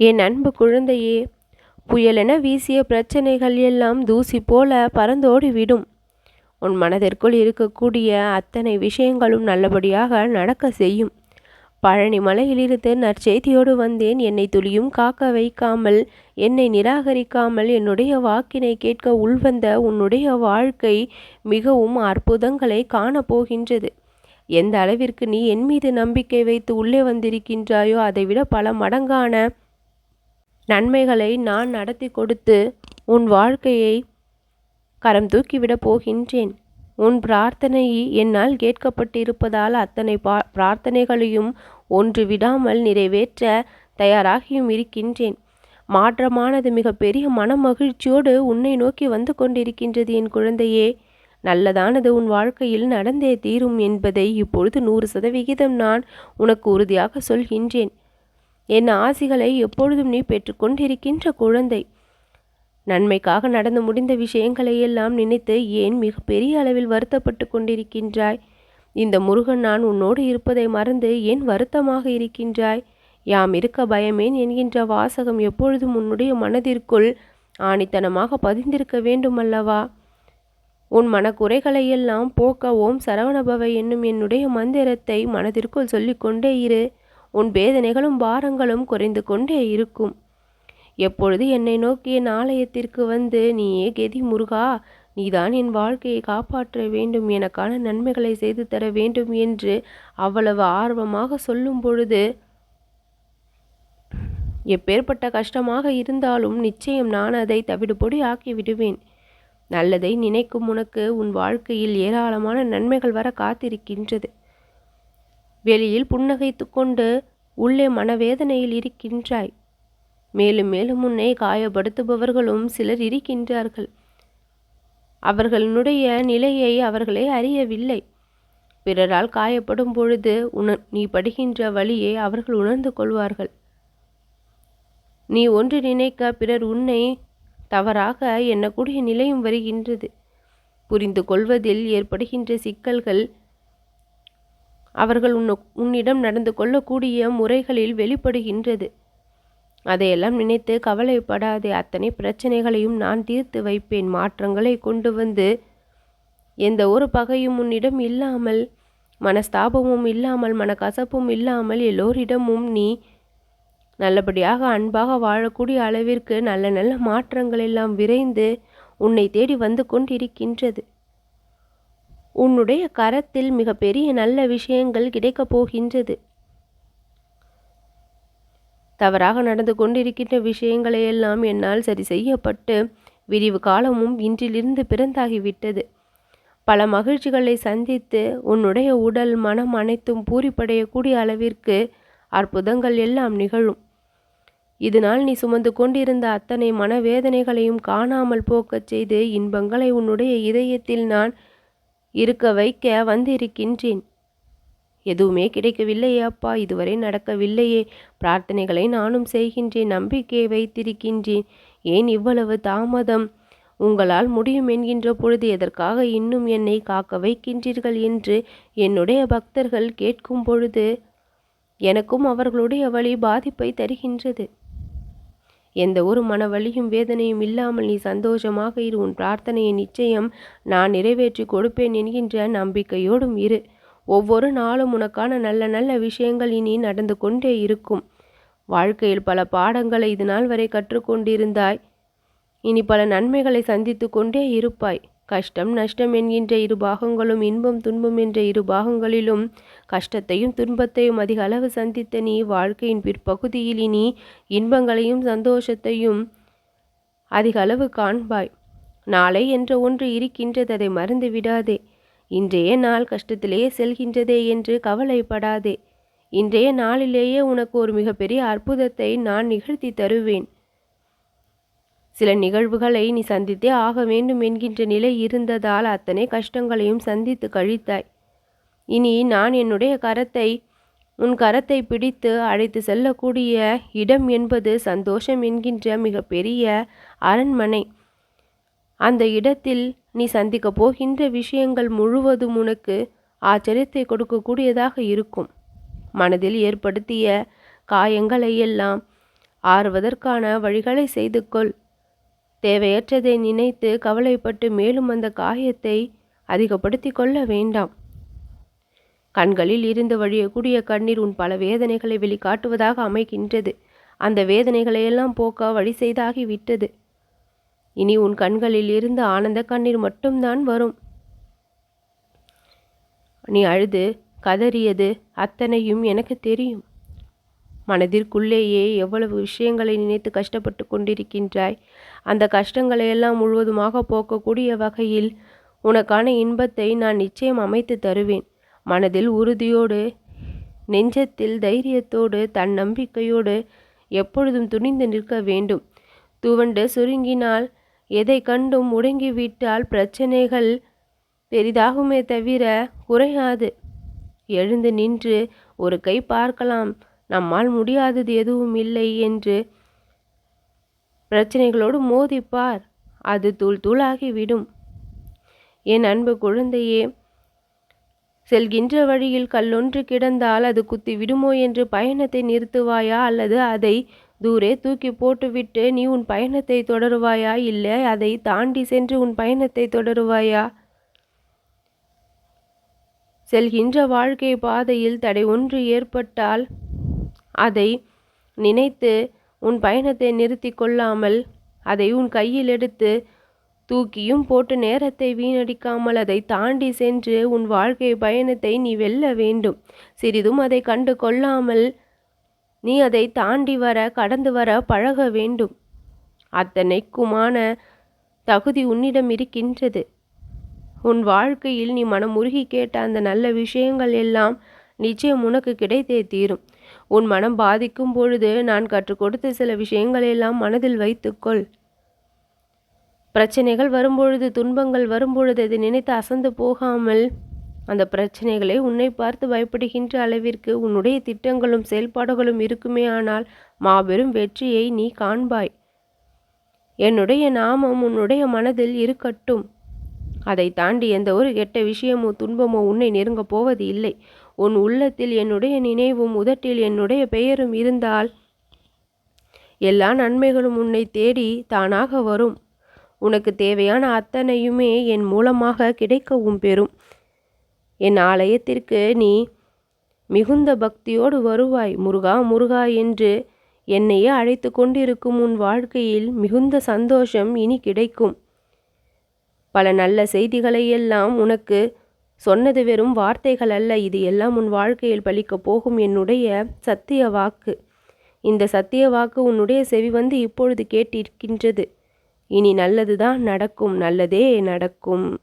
என் அன்பு குழந்தையே புயலென வீசிய பிரச்சனைகள் எல்லாம் தூசி போல பறந்தோடிவிடும் உன் மனதிற்குள் இருக்கக்கூடிய அத்தனை விஷயங்களும் நல்லபடியாக நடக்க செய்யும். பழனி மலையிலிருந்து நற்செய்தியோடு வந்தேன். என்னை துளியும் காக்க வைக்காமல் என்னை நிராகரிக்காமல் என்னுடைய வாக்கினை கேட்க உள்வந்த உன்னுடைய வாழ்க்கை மிகவும் அற்புதங்களை காணப்போகின்றது. எந்த அளவிற்கு நீ என் மீது நம்பிக்கை வைத்து உள்ளே வந்திருக்கின்றாயோ அதைவிட பல மடங்கான நன்மைகளை நான் நடத்தி கொடுத்து உன் வாழ்க்கையை கரம் தூக்கிவிடப் போகின்றேன். உன் பிரார்த்தனை என்னால் கேட்கப்பட்டிருப்பதால் அத்தனை பா பிரார்த்தனைகளையும் ஒன்று விடாமல் நிறைவேற்ற தயாராகியும் இருக்கின்றேன். மாற்றமானது மிக பெரிய மன மகிழ்ச்சியோடு உன்னை நோக்கி வந்து கொண்டிருக்கின்றது என் குழந்தையே. நல்லதானது உன் வாழ்க்கையில் நடந்தே தீரும் என்பதை இப்பொழுது நூறு சதவிகிதம் நான் உனக்கு உறுதியாக சொல்கின்றேன். என் ஆசிகளை எப்பொழுதும் நீ பெற்றுக்கொண்டிருக்கின்ற குழந்தை. நன்மைக்காக நடந்து முடிந்த விஷயங்களை எல்லாம் நினைத்து ஏன் மிக பெரிய அளவில் வருத்தப்பட்டு கொண்டிருக்கின்றாய்? இந்த முருகன் நான் உன்னோடு இருப்பதை மறந்து ஏன் வருத்தமாக இருக்கின்றாய்? யாம் இருக்க பயமேன் என்கின்ற வாசகம் எப்பொழுதும் உன்னுடைய மனதிற்குள் ஆணித்தனமாக பதிந்திருக்க வேண்டுமல்லவா? உன் மனக்குறைகளையெல்லாம் போக்க ஓம் சரவணபவ என்னும் என்னுடைய மந்திரத்தை மனதிற்குள் சொல்லிக்கொண்டே இரு. உன் வேதனைகளும் பாரங்களும் குறைந்து கொண்டே இருக்கும். எப்பொழுது என்னை நோக்கிய நாளயத்திற்கு வந்து நீயே கெதி முருகா நீதான் என் வாழ்க்கையை காப்பாற்ற வேண்டும் எனக்கான நன்மைகளை செய்து தர வேண்டும் என்று அவ்வளவு ஆர்வமாக சொல்லும் பொழுது எப்பேற்பட்ட கஷ்டமாக இருந்தாலும் நிச்சயம் நான் அதை தவிடுபொடி ஆக்கி விடுவேன் நல்லதை நினைக்கும் உனக்கு உன் வாழ்க்கையில் ஏராளமான நன்மைகள் வர காத்திருக்கின்றது. வெளியில் புன்னகைத்து கொண்டு உள்ளே மனவேதனையில் இருக்கின்றாய். மேலும் மேலும் உன்னை காயப்படுத்துபவர்களும் சிலர் இருக்கின்றார்கள். அவர்களுடைய நிலையை அவர்களே அறியவில்லை. பிறரால் காயப்படும் பொழுது உண நீ படுகின்ற வழியை அவர்கள் உணர்ந்து கொள்வார்கள். நீ ஒன்று நினைக்க பிறர் உன்னை தவறாக எண்ணக்கூடிய நிலையும் வருகின்றது. புரிந்து கொள்வதில் ஏற்படுகின்ற சிக்கல்கள் அவர்கள் உன்ன உன்னிடம் நடந்து கொள்ளக்கூடிய முறைகளில் வெளிப்படுகின்றது. அதையெல்லாம் நினைத்து கவலைப்படாதே. அத்தனை பிரச்சனைகளையும் நான் தீர்த்து வைப்பேன். மாற்றங்களை கொண்டு வந்து எந்த ஒரு பகையும் உன்னிடம் இல்லாமல் மனஸ்தாபமும் இல்லாமல் மனக்கசப்பும் இல்லாமல் எல்லோரிடமும் நீ நல்லபடியாக அன்பாக வாழக்கூடிய அளவிற்கு நல்ல நல்ல மாற்றங்கள் எல்லாம் விரைந்து உன்னை தேடி வந்து கொண்டிருக்கின்றது. உன்னுடைய கரத்தில் மிக பெரிய நல்ல விஷயங்கள் கிடைக்கப் போகின்றது. தவறாக நடந்து கொண்டிருக்கின்ற விஷயங்களையெல்லாம் என்னால் சரி செய்யப்பட்டு விரிவு காலமும் இன்றிலிருந்து பிறந்தாகிவிட்டது. பல மகிழ்ச்சிகளை சந்தித்து உன்னுடைய உடல் மனம் அனைத்தும் பூரிப்படையக்கூடிய அளவிற்கு அற்புதங்கள் எல்லாம் நிகழும். இதனால் நீ சுமந்து கொண்டிருந்த அத்தனை மனவேதனைகளையும் காணாமல் போக்கச் செய்து இன்பங்களை உன்னுடைய இதயத்தில் நான் இருக்க வைக்க வந்திருக்கின்றேன். எதுவுமே கிடைக்கவில்லையே அப்பா இதுவரை நடக்கவில்லையே. பிரார்த்தனைகளை நானும் செய்கின்றேன் நம்பிக்கையை வைத்திருக்கின்றேன். ஏன் இவ்வளவு தாமதம்? உங்களால் முடியும் என்கின்ற பொழுது எதற்காக இன்னும் என்னை காக்க வைக்கின்றீர்கள் என்று என்னுடைய பக்தர்கள் கேட்கும் பொழுது எனக்கும் அவர்களுடைய வழி பாதிப்பை தருகின்றது. எந்த ஒரு மன வழியும் வேதனையும் இல்லாமல் நீ சந்தோஷமாக இரு. உன் பிரார்த்தனையை நிச்சயம் நான் நிறைவேற்றி கொடுப்பேன் என்கின்ற நம்பிக்கையோடும் இரு. ஒவ்வொரு நாளும் உனக்கான நல்ல நல்ல விஷயங்கள் இனி நடந்து கொண்டே இருக்கும். வாழ்க்கையில் பல பாடங்களை இது நாள் வரை கற்றுக்கொண்டிருந்தாய் இனி பல நன்மைகளை சந்தித்து கொண்டே இருப்பாய். கஷ்டம் நஷ்டம் என்கின்ற இரு பாகங்களும் இன்பம் துன்பம் என்ற இரு பாகங்களிலும் கஷ்டத்தையும் துன்பத்தையும் அதிக அளவு சந்தித்த நீ வாழ்க்கையின் பிற்பகுதியில் இனி இன்பங்களையும் சந்தோஷத்தையும் அதிக அளவு காண்பாய். நாளை என்ற ஒன்று இருக்கின்றது அதை மறந்து விடாதே. இன்றைய நாள் கஷ்டத்திலேயே செல்கின்றதே என்று கவலைப்படாதே. இன்றைய நாளிலேயே உனக்கு ஒரு மிகப்பெரிய அற்புதத்தை நான் நிகழ்த்தி தருவேன். சில நிகழ்வுகளை நீ சந்தித்தே ஆக வேண்டும் என்கின்ற நிலை இருந்ததால் அத்தனை கஷ்டங்களையும் சந்தித்து கழித்தாய். இனி நான் என்னுடைய கரத்தை உன் கரத்தை பிடித்து அழைத்து செல்லக்கூடிய இடம் என்பது சந்தோஷம் என்கின்ற மிகப்பெரிய அரண்மனை. அந்த இடத்தில் நீ சந்திக்க போகின்ற விஷயங்கள் முழுவதும் உனக்கு ஆச்சரியத்தை கொடுக்கக்கூடியதாக இருக்கும். மனதில் ஏற்படுத்திய காயங்களை எல்லாம் ஆறுவதற்கான வழிகளை செய்து கொள். தேவையற்றதை நினைத்து கவலைப்பட்டு மேலும் அந்த காயத்தை அதிகப்படுத்தி கொள்ள வேண்டாம். கண்களில் இருந்து வழியக்கூடிய கண்ணீர் உன் பல வேதனைகளை வெளிக்காட்டுவதாக அமைகின்றது. அந்த வேதனைகளையெல்லாம் போக்க வழி செய்தாகி விட்டது. இனி உன் கண்களில் இருந்து ஆனந்த கண்ணீர் மட்டும்தான் வரும். நீ அழுது கதறியது அத்தனையும் எனக்கு தெரியும். மனதிற்குள்ளேயே எவ்வளவு விஷயங்களை நினைத்து கஷ்டப்பட்டு கொண்டிருக்கின்றாய். அந்த கஷ்டங்களையெல்லாம் முழுவதுமாக போக்கக்கூடிய வகையில் உனக்கான இன்பத்தை நான் நிச்சயம் அமைத்து தருவேன். மனதில் உறுதியோடு நெஞ்சத்தில் தைரியத்தோடு தன் நம்பிக்கையோடு எப்பொழுதும் துணிந்து நிற்க வேண்டும். துவண்டு சுருங்கினால் எதை கண்டும் முடங்கிவிட்டால் பிரச்சனைகள் பெரிதாகுமே தவிர குறையாது. எழுந்து நின்று ஒரு கை பார்க்கலாம். நம்மால் முடியாதது எதுவும் இல்லை என்று பிரச்சனைகளோடு மோதிப்பார். அது தூள் தூளாகிவிடும் என் அன்பு குழந்தையே செல்கின்ற வழியில் கல்லொன்று கிடந்தால் அது குத்தி விடுமோ என்று பயணத்தை நிறுத்துவாயா? அல்லது அதை தூரே தூக்கி போட்டுவிட்டு நீ உன் பயணத்தை தொடருவாயா? இல்லை அதை தாண்டி சென்று உன் பயணத்தை தொடருவாயா? செல்கின்ற வாழ்க்கை பாதையில் தடை ஒன்று ஏற்பட்டால் அதை நினைத்து உன் பயணத்தை நிறுத்தி கொள்ளாமல் அதை உன் கையில் எடுத்து தூக்கியும் போட்டு நேரத்தை வீணடிக்காமல் அதை தாண்டி சென்று உன் வாழ்க்கை பயணத்தை நீ வெல்ல வேண்டும். சிறிதும் அதை கண்டு கொள்ளாமல் நீ அதை தாண்டி வர கடந்து வர பழக வேண்டும். அத்தனைக்குமான தகுதி உன்னிடம் இருக்கின்றது. உன் வாழ்க்கையில் நீ மனம் கேட்ட அந்த நல்ல விஷயங்கள் எல்லாம் நிச்சயம் உனக்கு கிடைத்தே தீரும். உன் மனம் பாதிக்கும் பொழுது நான் கற்றுக் கொடுத்த சில விஷயங்களையெல்லாம் மனதில் வைத்துக்கொள். பிரச்சனைகள் வரும்பொழுது துன்பங்கள் வரும்பொழுது அதை நினைத்து அசந்து போகாமல் அந்த பிரச்சனைகளை உன்னை பார்த்து பயப்படுகின்ற அளவிற்கு உன்னுடைய திட்டங்களும் செயல்பாடுகளும் இருக்குமே ஆனால் மாபெரும் வெற்றியை நீ காண்பாய். என்னுடைய நாமம் உன்னுடைய மனதில் இருக்கட்டும். அதை தாண்டி எந்த ஒரு கெட்ட விஷயமோ துன்பமோ உன்னை நெருங்கப் போவது இல்லை. உன் உள்ளத்தில் என்னுடைய நினைவும் உதட்டில் என்னுடைய பெயரும் இருந்தால் எல்லா நன்மைகளும் உன்னை தேடி தானாக வரும். உனக்கு தேவையான அத்தனையுமே என் மூலமாக கிடைக்கவும் பெறும். என் ஆலயத்திற்கு நீ மிகுந்த பக்தியோடு வருவாய். முருகா முருகா என்று என்னையே அழைத்து கொண்டிருக்கும் உன் வாழ்க்கையில் மிகுந்த சந்தோஷம் இனி கிடைக்கும். பல நல்ல செய்திகளை எல்லாம் உனக்கு சொன்னது வெறும் வார்த்தைகள் அல்ல. இது எல்லாம் உன் வாழ்க்கையில் பலிக்கப் போகும் என்னுடைய சத்திய வாக்கு. இந்த சத்திய வாக்கு உன்னுடைய செவி வந்து இப்பொழுது கேட்டிருக்கின்றது. இனி நல்லதுதான் நடக்கும். நல்லதே நடக்கும்.